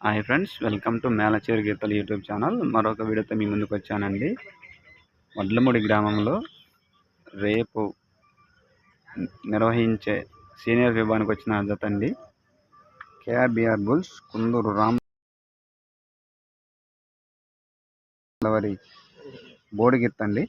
Hi friends welcome to Melacheru గీతలు YouTube channel. మరొక వీడియోతో మీ ముందుకు వచ్చానండి. వడ్లమూడి గ్రామంలో రేపు నిర్వహించే సీనియర్ విభాగానికి వచ్చిన జత అండి. కేఆర్బిఆర్ బుల్స్ కుందూరు రామ్ వారి బోడిగిత్త అండి